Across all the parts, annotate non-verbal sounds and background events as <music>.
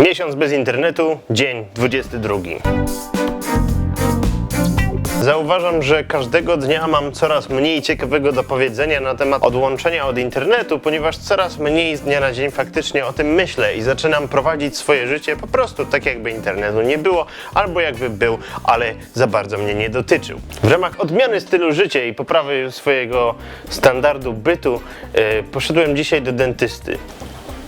Miesiąc bez internetu, dzień 22. Zauważam, że każdego dnia mam coraz mniej ciekawego do powiedzenia na temat odłączenia od internetu, ponieważ coraz mniej z dnia na dzień faktycznie o tym myślę i zaczynam prowadzić swoje życie po prostu tak, jakby internetu nie było, albo jakby był, ale za bardzo mnie nie dotyczył. W ramach odmiany stylu życia i poprawy swojego standardu bytu yy, poszedłem dzisiaj do dentysty.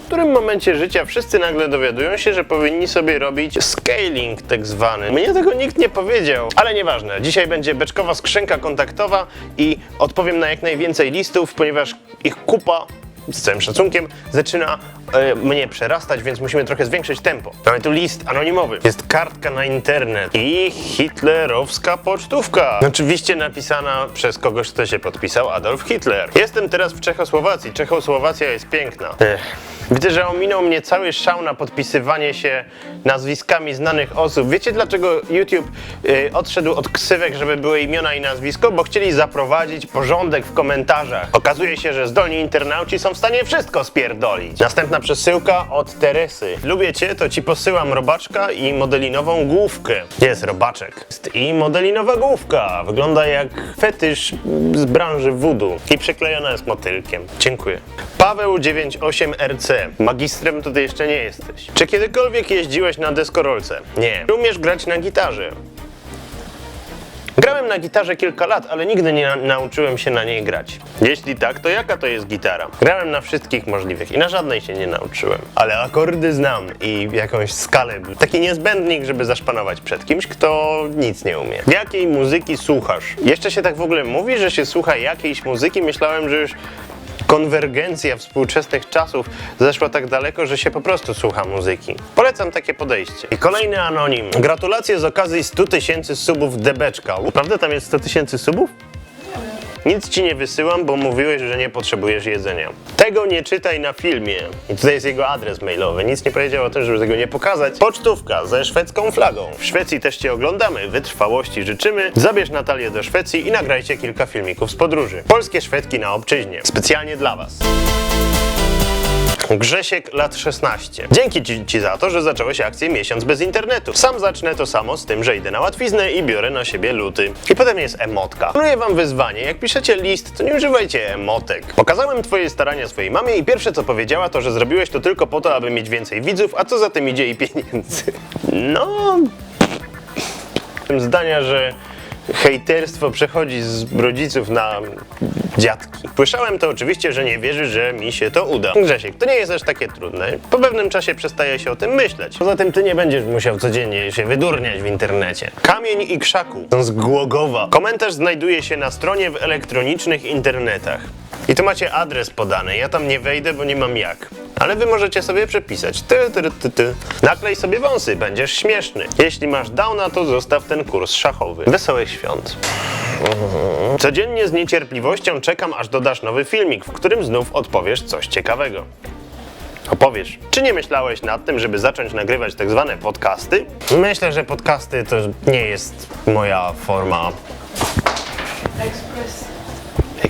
W którym momencie życia wszyscy nagle dowiadują się, że powinni sobie robić scaling tak zwany. Mnie tego nikt nie powiedział, ale nieważne. Dzisiaj będzie beczkowa skrzynka kontaktowa i odpowiem na jak najwięcej listów, ponieważ ich kupa z całym szacunkiem, zaczyna e, mnie przerastać, więc musimy trochę zwiększyć tempo. Mamy tu list anonimowy, jest kartka na internet i hitlerowska pocztówka. Oczywiście napisana przez kogoś, kto się podpisał Adolf Hitler. Jestem teraz w Czechosłowacji. Czechosłowacja jest piękna. Ech. Widzę, że ominął mnie cały szał na podpisywanie się nazwiskami znanych osób. Wiecie dlaczego YouTube y, odszedł od ksywek, żeby były imiona i nazwisko? Bo chcieli zaprowadzić porządek w komentarzach. Okazuje się, że zdolni internauci są w stanie wszystko spierdolić. Następna przesyłka od Teresy. Lubię cię, to ci posyłam robaczka i modelinową główkę. Jest robaczek. Jest I modelinowa główka. Wygląda jak fetysz z branży voodoo. I przyklejona jest motylkiem. Dziękuję. Paweł 98RC. Magistrem tutaj jeszcze nie jesteś. Czy kiedykolwiek jeździłeś na deskorolce? Nie. Czy umiesz grać na gitarze? Grałem na gitarze kilka lat, ale nigdy nie na- nauczyłem się na niej grać. Jeśli tak, to jaka to jest gitara? Grałem na wszystkich możliwych i na żadnej się nie nauczyłem. Ale akordy znam i jakąś skalę. Taki niezbędnik, żeby zaszpanować przed kimś, kto nic nie umie. Jakiej muzyki słuchasz? Jeszcze się tak w ogóle mówi, że się słucha jakiejś muzyki? Myślałem, że już konwergencja współczesnych czasów zeszła tak daleko, że się po prostu słucha muzyki. Polecam takie podejście. I kolejny anonim. Gratulacje z okazji 100 tysięcy subów Debeczka. Prawda tam jest 100 tysięcy subów? Nic ci nie wysyłam, bo mówiłeś, że nie potrzebujesz jedzenia. Tego nie czytaj na filmie. I tutaj jest jego adres mailowy. Nic nie powiedział o tym, żeby tego nie pokazać. Pocztówka ze szwedzką flagą. W Szwecji też cię oglądamy. Wytrwałości życzymy. Zabierz Natalię do Szwecji i nagrajcie kilka filmików z podróży. Polskie Szwedki na obczyźnie. Specjalnie dla was. Grzesiek, lat 16. Dzięki ci, ci za to, że zacząłeś akcję Miesiąc bez internetu. Sam zacznę to samo z tym, że idę na łatwiznę i biorę na siebie luty. I potem jest emotka. Planuję wam wyzwanie. Jak piszecie list, to nie używajcie emotek. Pokazałem twoje starania swojej mamie i pierwsze co powiedziała to, że zrobiłeś to tylko po to, aby mieć więcej widzów, a co za tym idzie i pieniędzy. No... <laughs> Zdania, że hejterstwo przechodzi z rodziców na dziadki. Słyszałem to oczywiście, że nie wierzy, że mi się to uda. Grzesiek, to nie jest aż takie trudne. Po pewnym czasie przestaje się o tym myśleć. Poza tym ty nie będziesz musiał codziennie się wydurniać w internecie. Kamień i krzaku z Głogowa. Komentarz znajduje się na stronie w elektronicznych internetach. I tu macie adres podany. Ja tam nie wejdę, bo nie mam jak. Ale wy możecie sobie przepisać. Ty, ty, ty, ty. Naklej sobie wąsy, będziesz śmieszny. Jeśli masz downa, to zostaw ten kurs szachowy. Wesołych świąt. Codziennie z niecierpliwością czekam, aż dodasz nowy filmik, w którym znów odpowiesz coś ciekawego. Opowiesz, czy nie myślałeś nad tym, żeby zacząć nagrywać tak zwane podcasty? Myślę, że podcasty to nie jest moja forma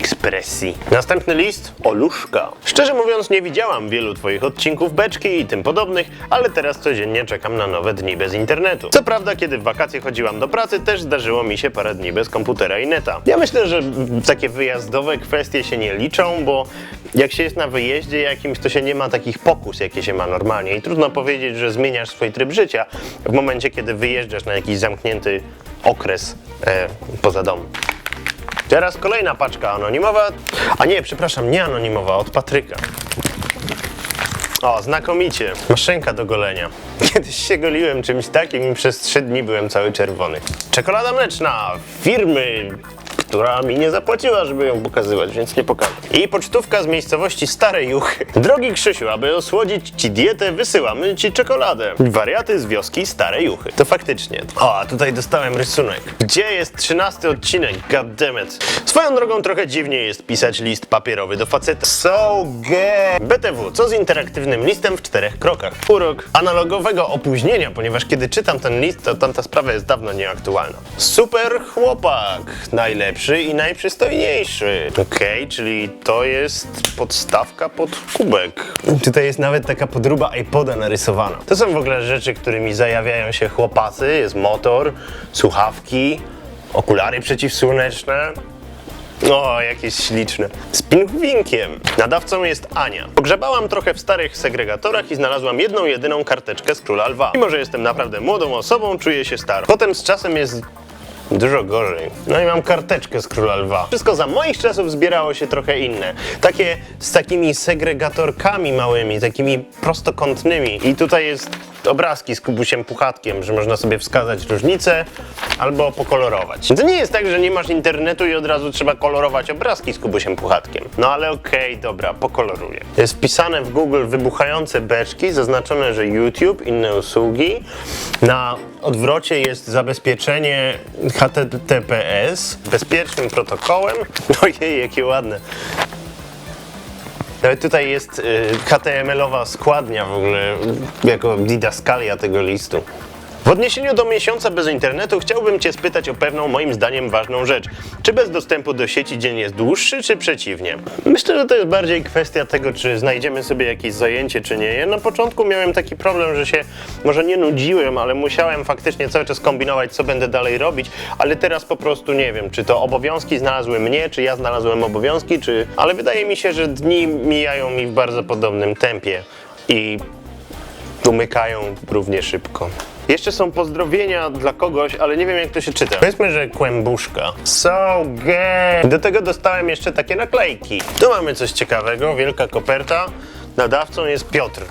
ekspresji. Następny list Oluszka. Szczerze mówiąc, nie widziałam wielu Twoich odcinków beczki i tym podobnych, ale teraz codziennie czekam na nowe dni bez internetu. Co prawda, kiedy w wakacje chodziłam do pracy, też zdarzyło mi się parę dni bez komputera i neta. Ja myślę, że takie wyjazdowe kwestie się nie liczą, bo jak się jest na wyjeździe jakimś, to się nie ma takich pokus, jakie się ma normalnie. I trudno powiedzieć, że zmieniasz swój tryb życia w momencie, kiedy wyjeżdżasz na jakiś zamknięty okres e, poza domem. Teraz kolejna paczka anonimowa. A nie, przepraszam, nie anonimowa, od Patryka. O, znakomicie. Maszynka do golenia. <laughs> Kiedyś się goliłem czymś takim i przez trzy dni byłem cały czerwony. Czekolada mleczna firmy, która mi nie zapłaciła, żeby ją pokazywać, więc nie pokażę. I pocztówka z miejscowości Stare Juchy. Drogi Krzysiu, aby osłodzić ci dietę, wysyłamy ci czekoladę. Wariaty z wioski Stare Juchy. To faktycznie. O, a tutaj dostałem rysunek. Gdzie jest trzynasty odcinek? Goddammit. Swoją drogą trochę dziwnie jest pisać list papierowy do faceta. So gay. BTW, co z interaktywnym listem w czterech krokach? Urok analogowego opóźnienia, ponieważ kiedy czytam ten list, to tamta sprawa jest dawno nieaktualna. Super chłopak, najlepszy najlepszy i najprzystojniejszy. Okej, czyli to jest podstawka pod kubek. Tutaj jest nawet taka podróba iPoda narysowana. To są w ogóle rzeczy, którymi zajawiają się chłopacy. Jest motor, słuchawki, okulary przeciwsłoneczne. O, jakieś śliczne. Z pingwinkiem. Nadawcą jest Ania. Pogrzebałam trochę w starych segregatorach i znalazłam jedną, jedyną karteczkę z Króla Lwa. Mimo, że jestem naprawdę młodą osobą, czuję się staro. Potem z czasem jest Dużo gorzej. No i mam karteczkę z Króla Lwa. Wszystko za moich czasów zbierało się trochę inne. Takie z takimi segregatorkami małymi, takimi prostokątnymi. I tutaj jest obrazki z kubusiem puchatkiem, że można sobie wskazać różnicę albo pokolorować. To nie jest tak, że nie masz internetu i od razu trzeba kolorować obrazki z kubusiem puchatkiem. No ale okej, dobra, pokoloruję. Jest wpisane w Google wybuchające beczki, zaznaczone, że YouTube, inne usługi. Na odwrocie jest zabezpieczenie HTTPS bezpiecznym protokołem. <laughs> Ojej, jakie ładne. Nawet tutaj jest y, HTML-owa składnia w ogóle, jako didaskalia tego listu. W odniesieniu do miesiąca bez internetu chciałbym Cię spytać o pewną, moim zdaniem, ważną rzecz. Czy bez dostępu do sieci dzień jest dłuższy, czy przeciwnie? Myślę, że to jest bardziej kwestia tego, czy znajdziemy sobie jakieś zajęcie, czy nie. Ja na początku miałem taki problem, że się może nie nudziłem, ale musiałem faktycznie cały czas kombinować, co będę dalej robić, ale teraz po prostu nie wiem, czy to obowiązki znalazły mnie, czy ja znalazłem obowiązki, czy... Ale wydaje mi się, że dni mijają mi w bardzo podobnym tempie i umykają równie szybko. Jeszcze są pozdrowienia dla kogoś, ale nie wiem jak to się czyta. Powiedzmy, że kłębuszka. So gay! Do tego dostałem jeszcze takie naklejki. Tu mamy coś ciekawego, wielka koperta. Nadawcą jest Piotr.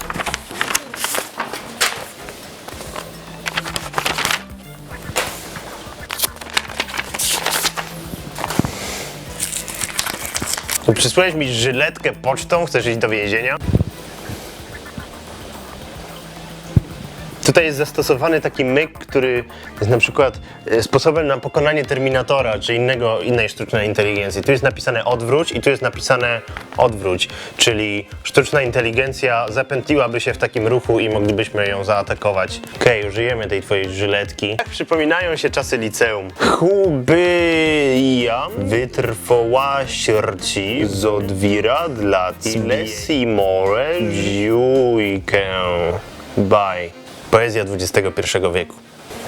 Przysłałeś mi żyletkę pocztą, chcesz iść do więzienia? Tutaj jest zastosowany taki myk, który jest na przykład e, sposobem na pokonanie Terminatora czy innego, innej sztucznej inteligencji. Tu jest napisane odwróć i tu jest napisane odwróć, czyli sztuczna inteligencja zapętliłaby się w takim ruchu i moglibyśmy ją zaatakować. Okej, użyjemy tej twojej żyletki. Tak przypominają się czasy liceum. Hubyja wytrwołaśrci zodwira dla lesi more dziujkę. Bye. Poezja XXI wieku.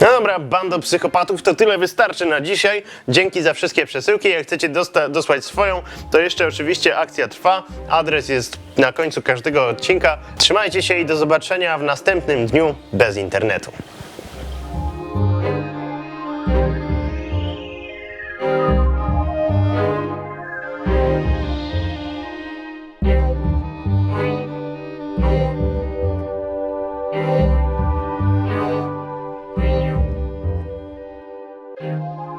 No dobra, bando psychopatów, to tyle wystarczy na dzisiaj. Dzięki za wszystkie przesyłki. Jak chcecie dosłać swoją, to jeszcze oczywiście akcja trwa. Adres jest na końcu każdego odcinka. Trzymajcie się i do zobaczenia w następnym dniu bez internetu.